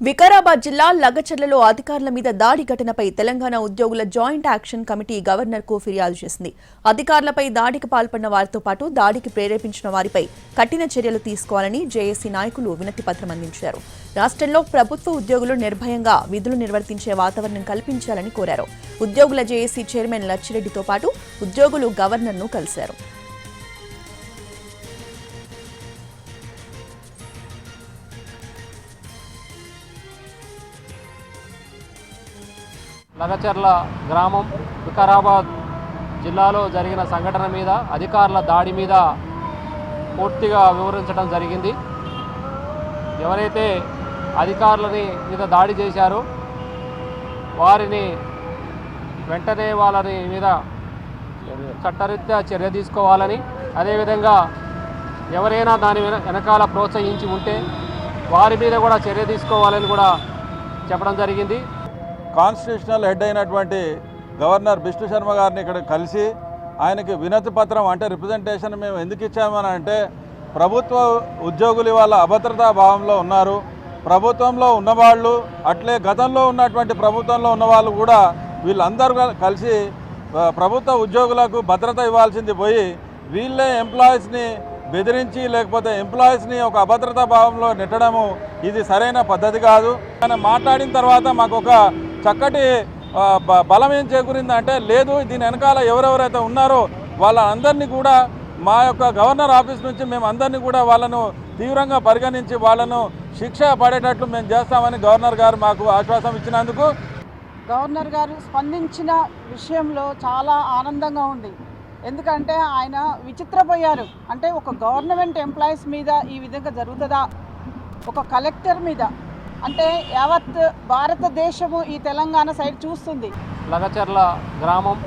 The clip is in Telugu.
వికారాబాద్ జిల్లా లగచర్లలో అధికారుల మీద దాడి ఘటనపై తెలంగాణ ఉద్యోగుల జాయింట్ యాక్షన్ కమిటీ గవర్నర్కు ఫిర్యాదు చేసింది. అధికారులపై దాడికి పాల్పడిన వారితో పాటు దాడికి ప్రేరేపించిన వారిపై కఠిన చర్యలు తీసుకోవాలని జేఏసీ నాయకులు వినతి పత్రం అందించారు. రాష్ట్రంలో ప్రభుత్వ ఉద్యోగులు నిర్భయంగా విధులు నిర్వర్తించే వాతావరణం కల్పించాలని కోరారు. ఉద్యోగుల జేఏసీ చైర్మన్ లచ్చిరెడ్డితో పాటు ఉద్యోగులు గవర్నర్ను కలిశారు. లగచర్ల గ్రామం వికారాబాద్ జిల్లాలో జరిగిన సంఘటన మీద అధికారుల దాడి మీద పూర్తిగా వివరించడం జరిగింది. ఎవరైతే అధికారులని మీద దాడి చేశారో వారిని వెంటనే వాళ్ళని మీద చట్టరీత్యా చర్య తీసుకోవాలని అదేవిధంగా ఎవరైనా దాని వెనకాల ప్రోత్సహించి ఉంటే వారి మీద కూడా చర్య తీసుకోవాలని కూడా చెప్పడం జరిగింది. కాన్స్టిట్యూషనల్ హెడ్ అయినటువంటి గవర్నర్ బిష్ణు శర్మ గారిని ఇక్కడ కలిసి ఆయనకి వినతి పత్రం అంటే రిప్రజెంటేషన్ మేము ఎందుకు ఇచ్చామని అంటే ప్రభుత్వ ఉద్యోగులు ఇవాళ అభద్రతా భావంలో ఉన్నారు. ప్రభుత్వంలో ఉన్నవాళ్ళు అట్లే గతంలో ఉన్నటువంటి ప్రభుత్వంలో ఉన్నవాళ్ళు కూడా వీళ్ళందరూ కలిసి ప్రభుత్వ ఉద్యోగులకు భద్రత ఇవ్వాల్సింది పోయి వీళ్ళే ఎంప్లాయీస్ని బెదిరించి లేకపోతే ఎంప్లాయీస్ని ఒక అభద్రతా భావంలో నెట్టడము ఇది సరైన పద్ధతి కాదు. ఆయన మాట్లాడిన తర్వాత మాకు ఒక చక్కటి బ- బలం ఏం చేకూరిందంటే లేదు దీని వెనకాల ఎవరెవరైతే ఉన్నారో వాళ్ళందరినీ కూడా మా యొక్క గవర్నర్ ఆఫీస్ నుంచి మేము అందరినీ కూడా వాళ్ళను తీవ్రంగా పరిగణించి వాళ్ళను శిక్ష పడేటట్లు మేము చేస్తామని గవర్నర్ గారు మాకు ఆశ్వాసం ఇచ్చినందుకు. గవర్నర్ గారు స్పందించిన విషయంలో చాలా ఆనందంగా ఉంది. ఎందుకంటే ఆయన విచిత్రపోయారు. అంటే ఒక గవర్నమెంట్ ఎంప్లాయీస్ మీద ఈ విధంగా జరుగుతుందా? ఒక కలెక్టర్ మీద. అంటే యావత్ భారతదేశము ఈ తెలంగాణ సైడ్ చూస్తుంది. లగచర్ల గ్రామం.